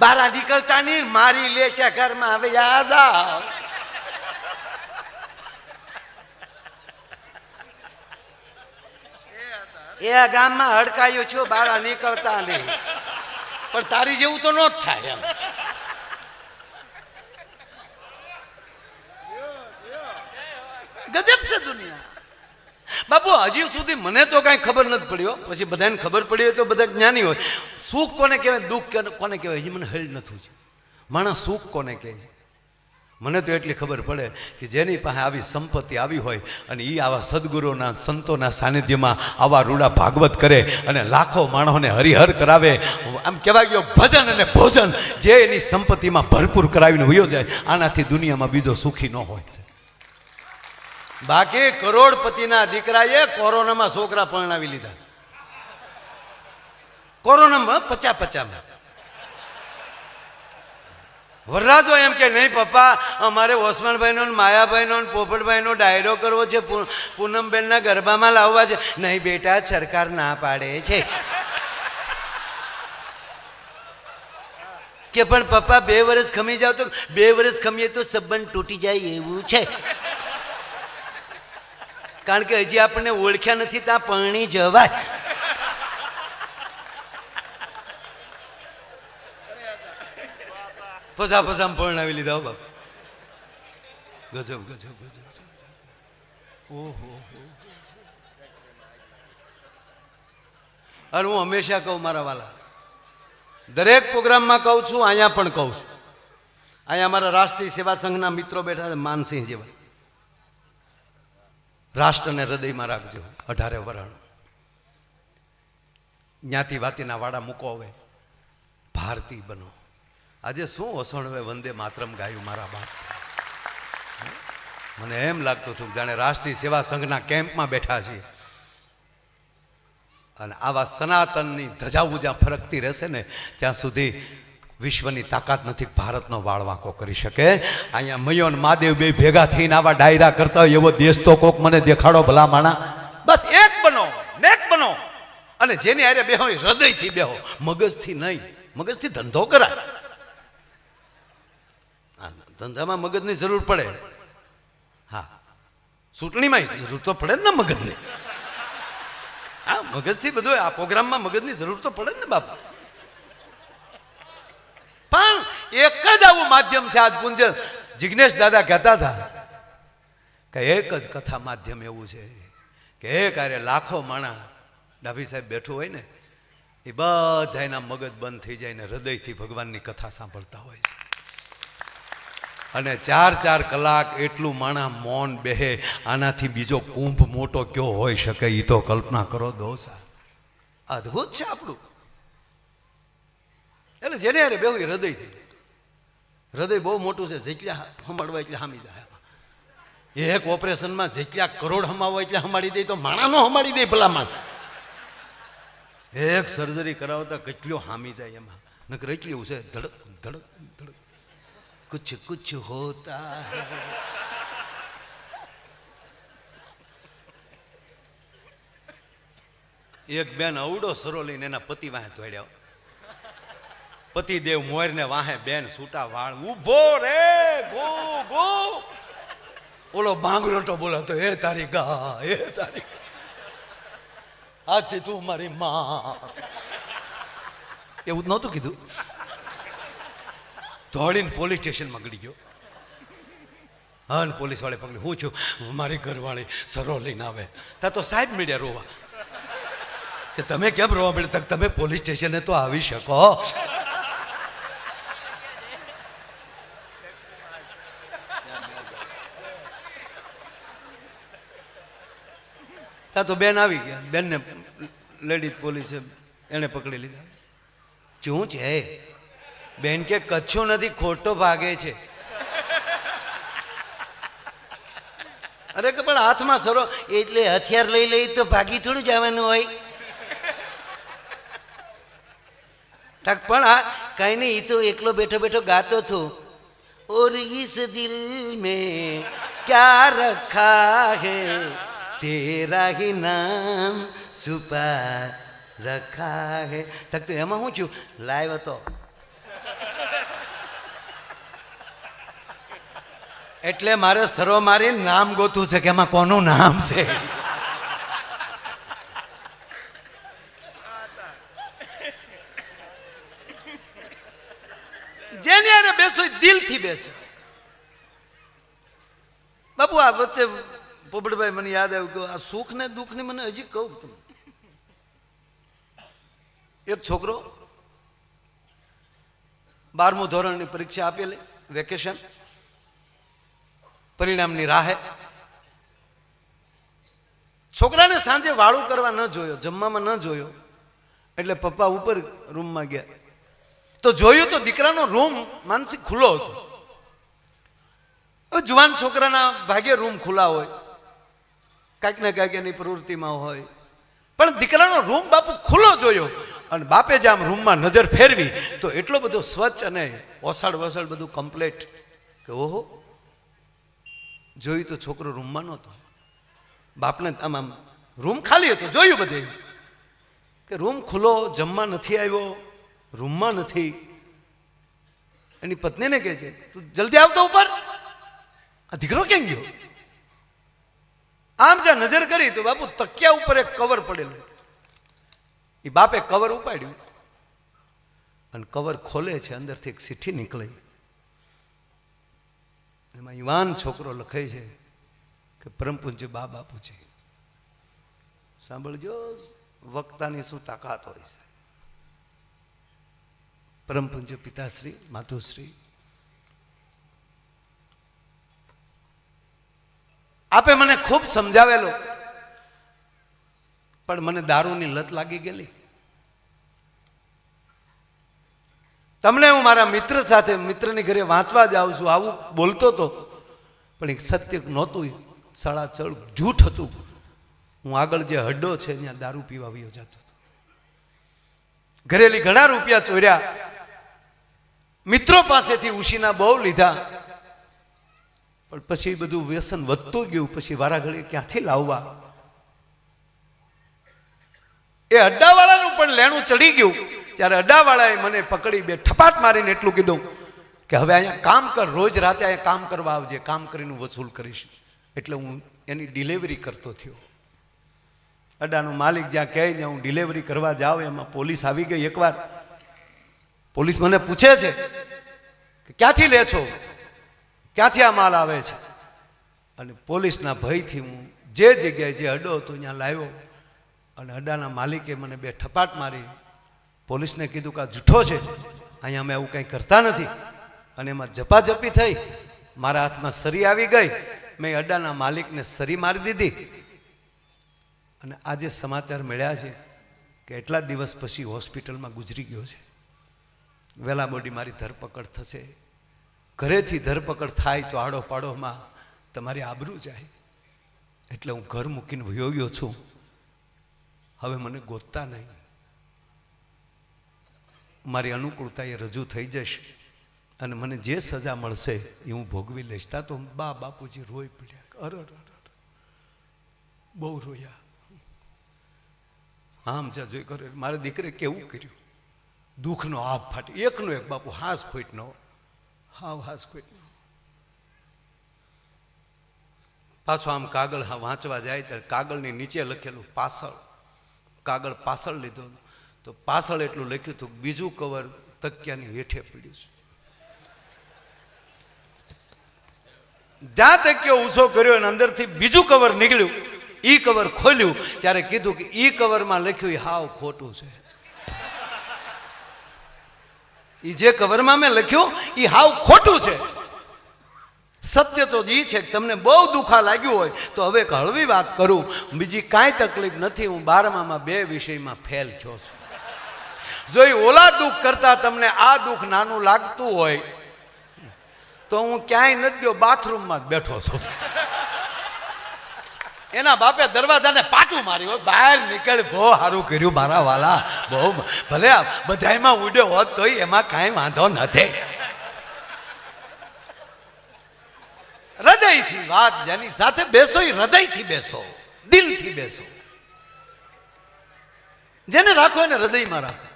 બારા નીકળતા નહીં મારી લેશે ઘરમાં. હવે આ જાઓ એ ગામમાં હડકાયો છો બારા નીકળતા નહીં પણ તારી જેવું તો ન જ થાય એમ. ગજબ છે દુનિયા. બાપુ, હજી સુધી મને તો કાંઈ ખબર નથી પડ્યો. પછી બધાને ખબર પડી હોય તો બધા જ્ઞાની હોય. સુખ કોને કહેવાય? દુઃખ કોને- કહેવાય? હજી મને હેલ નથી છે. માણસ સુખ કોને કહે છે? મને તો એટલી ખબર પડે કે જેની પાસે આવી સંપત્તિ આવી હોય અને એ આવા સદગુરુના, સંતોના સાનિધ્યમાં આવા રૂડા ભાગવત કરે અને લાખો માણસોને હરિહર કરાવે. આમ કહેવાય ગયો, ભજન અને ભોજન. જે એની સંપત્તિમાં ભરપૂર કરાવીને વયો જાય, આનાથી દુનિયામાં બીજો સુખી ન હોય. બાકી કરોડપતિના દીકરાએ કોરોનામાં છોકરા પરણાવી લીધા. કોરોનામાં પચા પચામાં વરરાજો એમ કે, નહીં પપ્પા, અમારે ઓસમાનભાઈનો માયાભાઈનો પોપટભાઈનો ડાયરો કરવો છે પૂનમબેનના ગરબામાં લાવવા છે. નહીં બેટા, સરકાર ના પાડે છે. કે, પણ પપ્પા, બે વર્ષ ખમી જાવ તો, બે વર્ષ ખમીએ તો સંબંધ તૂટી જાય એવું છે. કારણ કે હજી આપણને ઓળખ્યા નથી ત્યાં પરણી જવાય. ફસા ફસામ પરણાવી લીધા બાપ. ગજબ ગજબ ગજબ ઓહો અને હું હંમેશા કહું મારા વાલા, દરેક પ્રોગ્રામમાં કહું છું, અહીંયા પણ કહું છું. અહીંયા અમારા રાષ્ટ્રીય સેવા સંઘના મિત્રો બેઠા છે, માનસિંહ જેવા. રાષ્ટ્રને હૃદયમાં રાખજો, અઢારે વરણ જ્ઞાતિ વાતીના વાડા મૂકો હવે. ભારતી બનો. આજે શું વસણવે વંદે માતરમ ગાયું મારા બાપ? મને એમ લાગતું હતું જાણે રાષ્ટ્રીય સેવા સંઘના કેમ્પમાં બેઠા છીએ. અને આવા સનાતનની ધજાઓ જ્યાં ફરકતી રહેશે ને, ત્યાં સુધી વિશ્વની તાકાત નથી ભારતનો ભારતનો વાળવાંકો કરી શકે. અહીંયા મયો અને મહાદેવ બે ભેગા થઈને આવા ડાયરા કરતા હોય, એવો દેશ તો કોક મને દેખાડો ભલા માણા. બસ એક બનો, નેક બનો. અને જેની આરે બેહો હૃદયથી બેહો, મગજથી નહીં, મગજથી ધંધો કરાય. ધંધામાં મગજની જરૂર પડે. હા, ચૂંટણીમાં જરૂર તો પડે જ ને મગજની. હા, મગજથી બધું, આ પ્રોગ્રામમાં મગજની જરૂર તો પડે જ ને બાપા. પણ એક જ આવું માધ્યમ છે આજ પુંજ જિજ્ઞેશ દાદા કહેતા હતા કે એક જ કથા માધ્યમ એવું છે કે એક અરે લાખો માણા ડાભી સાહેબ બેઠું હોય ને, એ બધા એના મગજ બંધ થઈ જાય ને હૃદયથી ભગવાનની કથા સાંભળતા હોય છે. અને ચાર ચાર કલાક એટલું માણા મૌન બેહે, આનાથી બીજો કુંભ મોટો કયો હોઈ શકે એ તો કલ્પના કરો દોસા અદ્ભુત છે આપણું. એટલે જેને અરે બેવું હૃદય થઈ હૃદય બહુ મોટું છે, જેટલા હમાડવા એટલે હામી જાય એક ઓપરેશનમાં જેટલા કરોડ હમાવો એટલે હમાડી દે તો માણાનો હમાડી દે ભલામાં એક સર્જરી કરાવતા કેટલો હામી જાય એમાં. નકર એટલું છે, ધડક ધડક ધડક. કુછ કુછ હોતા એક બેન અવડો સરો લઈને એના પતિ વાંહે ધોડ્યા પતિદેવ મોરને વાહે બેન છૂટા વાળ. ઊભો રે, ગો ગો. ઓલો બાંગરોટો બોલાતો એ તારી ગા એ તારી. આજથી તું મારી માં. એવું નહોતું કીધું? દોડીને પોલીસ સ્ટેશનમાં ગળી ગયો. હા પોલીસ વાળે પકડી. હું છું? મારી ઘરવાળી સરો લઈને આવે. તા તો સાહેબ મીડિયા રોવા. કે તમે કેમ રોવા મળે તમે પોલીસ સ્ટેશને તો આવી શકો. ત્યાં તો બેન આવી ગયા. બેનને લેડીઝ પોલીસે એણે પકડી લીધા. શું છે? બેન કે કચ્છું નથી, ખોટો ભાગે છે. અરે કે પણ હાથમાં સરો, એટલે હથિયાર લઈ લઈ તો ભાગી થોડું જવાનું હોય. પણ આ કઈ નહીં એ તો એકલો બેઠો બેઠો ગાતો થો ઓર ઇસ દિલ મેં ક્યા રખા હૈ? તેરા નામ સુપા રખા હે તક તો એમાં હું છું? લાઈવ હતો. એટલે મારે સર્વ મારી નામ ગોતું છે કે એમાં કોનું નામ છે? જેને અરે બેસો દિલથી બેસો. બાપુ, આ વચ્ચે પોપટભાઈ મને યાદ આવ્યું કે આ સુખ ને દુઃખ ને મને હજી કહું તમે. એક છોકરો બારમું ધોરણની પરીક્ષા આપેલી વેકેશન પરિણામની રાહે. છોકરાને સાંજે વાળું કરવા ન જોયો, જમવામાં ન જોયો. એટલે પપ્પા ઉપર રૂમમાં ગયા. તો જોયું તો દીકરાનો રૂમ માનસિક ખુલ્લો હતો. જુવાન છોકરાના ભાગ્ય રૂમ ખુલ્લા હોય. કાંઈક ને કાંઈક એની પ્રવૃત્તિમાં હોય. પણ દીકરાનો રૂમ બાપુ ખુલ્લો જોયો અને બાપે જે આમ રૂમમાં નજર ફેરવી, તો એટલો બધો સ્વચ્છ અને ઓસાડ વસાડ બધું કમ્પ્લેટ કે ઓહો, જોયું તો છોકરો રૂમમાં નહોતો. બાપને આમ આમ રૂમ ખાલી હતો, જોયું બધે. કે રૂમ ખુલ્લો, જમવા નથી આવ્યો, રૂમમાં નથી. એની પત્નીને કહે છે, તું જલ્દી આવતો ઉપર. આ દીકરો કેમ ગયો? આમ જ્યાં નજર કરી તો બાપુ તકિયા ઉપર એક કવર પડેલું એ બાપે કવર ઉપાડ્યું અને કવર ખોલે છે, અંદરથી એક ચીઠી નીકળે. એમાં યુવાન છોકરો લખે છે કે પરમપુંજ બા બા બાપુજી, સાંભળજો, વક્તાની શું તાકાત હોય છે. પરમપુંજ પિતાશ્રી, માતુશ્રી આપે મને ખૂબ સમજાવેલો. પણ મને દારૂની લત લાગી ગયેલી. તમને હું મારા મિત્ર સાથે, મિત્રની ઘરે વાંચવા જાઉં છું, આવું બોલતો હતો પણ એક સત્ય નહોતું સળાચળ જૂઠ હતું. હું આગળ જે હડ્ડો છે ત્યાં દારૂ પીવા વયો જતો હતો. ઘરેલી ઘણા રૂપિયા ચોર્યા. મિત્રો પાસેથી ઉશીના બહુ લીધા. પણ પછી બધું વ્યસન વધતું ગયું, પછી વારાઘડી ક્યાંથી લાવવા? એ અડ્ડાવાળાનું પણ લેણું ચડી ગયું. ત્યારે અડ્ડાવાળાએ મને પકડી બે ઠપાટ મારીને એટલું કીધું કે હવે અહીંયા કામ કર, રોજ રાતે અહીંયા કામ કરવા આવજે, કામ કરીને વસૂલ કરીશ. એટલે હું એની ડિલિવરી કરતો થયો. અડ્ડાનો માલિક જ્યાં કહે ત્યાં હું ડિલિવરી કરવા જાઉં, એમાં પોલીસ આવી ગઈ એકવાર. પોલીસ મને પૂછે છે કે ક્યાંથી લે છો? ક્યાંથી આ માલ આવે છે? અને પોલીસના ભયથી હું જે જગ્યાએ જે અડ્ડો હતો ત્યાં લાવ્યો અને અડાના માલિકે મને બે ઠપાટ મારી. પોલીસને કીધું કે આ જૂઠો છે. અહીંયા અમે આવું કંઈ કરતા નથી. અને એમાં જપાજપી થઈ. મારા હાથમાં સરી આવી ગઈ. મેં અડ્ડાના માલિકને સરી મારી દીધી. અને આજે સમાચાર મળ્યા છે કે એટલા દિવસ પછી હોસ્પિટલમાં ગુજરી ગયો છે. વહેલા બોડી મારી ધરપકડ થશે. ઘરેથી ધરપકડ થાય તો આડો પાડોમાં તમારી આબરૂ જાય. એટલે હું ઘર મૂકીને વયો છું. હવે મને ગોતતા નહીં. મારી અનુકૂળતા એ રજૂ થઈ જશે અને મને જે સજા મળશે એ હું ભોગવી લઈશ. તા તો બા બાપુજી રોઈ પડ્યા. અર બહુ રોયા. આમ જા જોઈ કરે. મારા દીકરે કેવું કર્યું? દુઃખનો આભ ફાટી. એકનો એક બાપુ હાસ ખોઈટનો હાવ હાસ ખોઈટનો પાછો આમ કાગળ વાંચવા જાય ત્યારે કાગળની નીચે લખેલું પાછળ કાગળ પાછળ લીધો. તો પાછળ એટલું લખ્યું હતું, બીજું કવર તકિયાની હેઠે પડ્યું છે. જ્યાં તકિયો ઊંચો કર્યો અને અંદરથી બીજું કવર નીકળ્યું. ઈ કવર ખોલ્યું. ત્યારે કીધું કે ઈ કવરમાં લખ્યું એ હાવ ખોટું છે. ઈ જે કવરમાં મેં લખ્યું એ હાવ ખોટું છે. સત્ય તો એ છે તમને બહુ દુખા લાગ્યું હોય, તો હવે એક હળવી વાત કરું. બીજી કાંઈ તકલીફ નથી, હું બારમામાં બે વિષયમાં ફેલ થયો છું. જો એ ઓલા દુઃખ કરતા તમને આ દુઃખ નાનું લાગતું હોય, તો હું ક્યાંય નથી ગયો બાથરૂમમાં જ બેઠો છું. એના બાપે દરવાજાને પાટું માર્યું. બહાર નીકળ, બહુ સારું કર્યું મારા વાલા. બહુ ભલે આ બધાયમાં ઉડ્યો હોત તોય એમાં કાંઈ વાંધો નથી. હૃદયથી વાત જેની સાથે બેસો એ હૃદયથી બેસો. દિલથી બેસો. જેને રાખો એને હૃદયમાં રાખો.